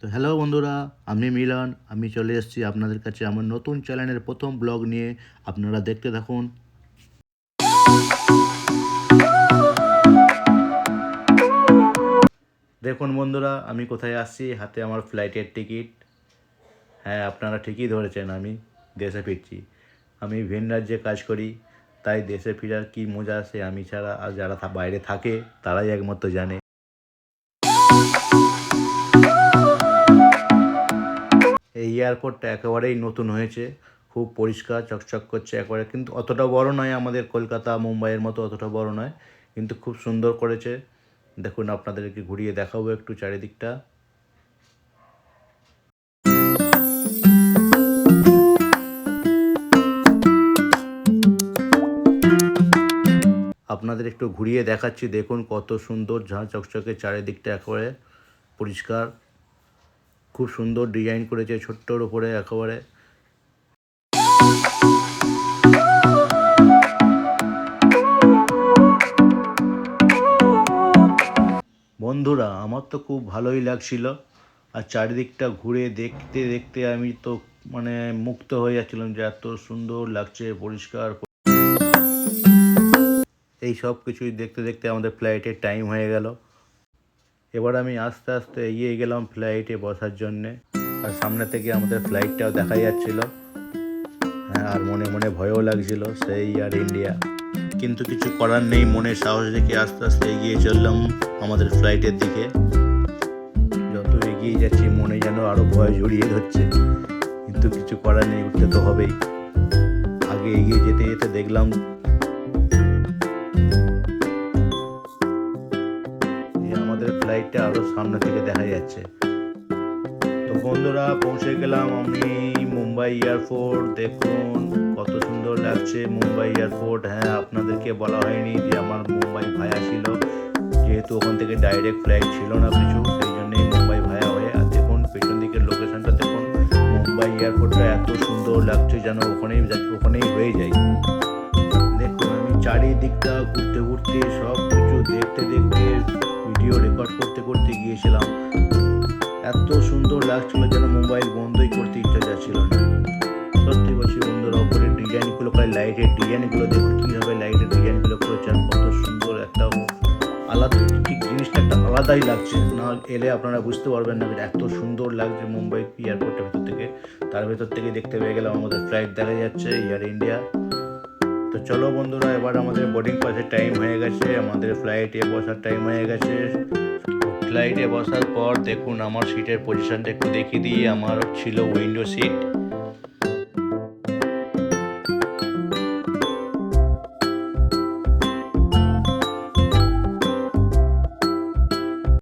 তো হ্যালো বন্ধুরা, আমি মিলন। আমি চলে এসেছি আপনাদের কাছে আমার নতুন চ্যানেলের প্রথম ব্লগ নিয়ে। আপনারা দেখতে থাকুন। দেখুন বন্ধুরা, আমি কোথায় আসছি হাতে আমার ফ্লাইটের টিকিট। হ্যাঁ আপনারা ঠিকই ধরেছেন, আমি দেশে ফিরছি। আমি ভিন রাজ্যে কাজ করি, তাই দেশে ফেরার কী মজা সে আমি ছাড়া আর যারা বাইরে থাকে, তারাই একমাত্র জানে। এই এয়ারপোর্টটা একেবারেই নতুন হয়েছে। খুব পরিষ্কার, চকচক করছে একেবারে। কিন্তু অতটা বড় নয় আমাদের কলকাতা, মুম্বাইয়ের মতো অতটা বড় নয়। কিন্তু খুব সুন্দর করেছে। দেখুন আপনাদেরকে ঘুরিয়ে দেখাবো একটু চারিদিকটা। আপনাদের একটু ঘুরিয়ে দেখাচ্ছি। দেখুন কত সুন্দর ঝাঁ চকচকে চারিদিকটা একেবারে পরিষ্কার। খুব সুন্দর ডিজাইন করেছে ছোট্টর উপরে একেবারে। বন্ধুরা, আমার তো খুব ভালোই লাগছিল। আর চারিদিকটা ঘুরে দেখতে দেখতে আমি তো মানে মুক্ত হয়ে যাচ্ছিলাম যে এত সুন্দর লাগছে, পরিষ্কার। এই সব কিছুই দেখতে দেখতে আমাদের ফ্লাইটের টাইম হয়ে গেল। এবার আমি আস্তে আস্তে এগিয়ে গেলাম ফ্লাইটে বসার জন্যে। আর সামনে থেকে আমাদের ফ্লাইটটাও দেখা যাচ্ছিল। হ্যাঁ আর মনে মনে ভয়ও লাগছিল, সেই আর ইন্ডিয়া কিন্তু কিছু করার নেই, মনে সাহস রেখে আস্তে আস্তে এগিয়ে চললাম আমাদের ফ্লাইটের দিকে। যত এগিয়ে যাচ্ছি, মনে যেন আরও ভয় জড়িয়ে ধরছে। কিন্তু কিছু করার নেই, উঠতে তো হবেই। আগে এগিয়ে যেতে যেতে দেখলাম আমাদের ফ্লাইটটা আরও সামনে থেকে দেখা যাচ্ছে। তো বন্ধুরা, পৌঁছে গেলাম আমি মুম্বাই এয়ারপোর্ট। দেখুন, কত সুন্দর লাগছে মুম্বাই এয়ারপোর্ট। হ্যাঁ আপনাদেরকে বলা হয়নি যে আমার মুম্বাই ভায়া ছিল। যেহেতু ওখান থেকে ডাইরেক্ট ফ্লাইট ছিল না কিছু, সেই জন্যই মুম্বাই ভায়া হয়ে। আর দেখুন, পেছন দিকের লোকেশনটা দেখুন। মুম্বাই এয়ারপোর্টটা এত সুন্দর লাগছে যেন ওখানেই ওখানেই হয়ে যায়। দেখুন, আমি চারিদিকটা ঘুরতে ঘুরতে সব কিছু দেখতে দেখতে ভিডিও রেকর্ড করতে করতে গিয়েছিলাম। এত সুন্দর লাগছিল যেন মোবাইল বন্ধই করতে ইচ্ছা যাচ্ছিল না। সত্যি বলছি বন্ধুরা ওপরের ডিজাইনগুলো প্রায় লাইটের ডিজাইনগুলো দেখুন, কীভাবে লাইটের ডিজাইনগুলো করেছেন, কত সুন্দর একটা আলাদা, ঠিক জিনিসটা একটা আলাদাই লাগছে। না এলে আপনারা বুঝতে পারবেন না, এত সুন্দর লাগছে মুম্বাই এয়ারপোর্টের ভেতর থেকে। তার ভেতর থেকে দেখতে পেয়ে গেলাম আমাদের ফ্লাইট দেখা যাচ্ছে এয়ার ইন্ডিয়া তো চলো বন্ধুরা, এবার আমাদের বোর্ডিং পাসের টাইম হয়ে গেছে, আমাদের ফ্লাইটে বসার টাইম হয়ে গেছে। ফ্লাইটে বসার পর দেখুন, আমার সিটের পজিশনটা একটু দেখিয়ে দিয়ে আমার ছিল উইন্ডো সিট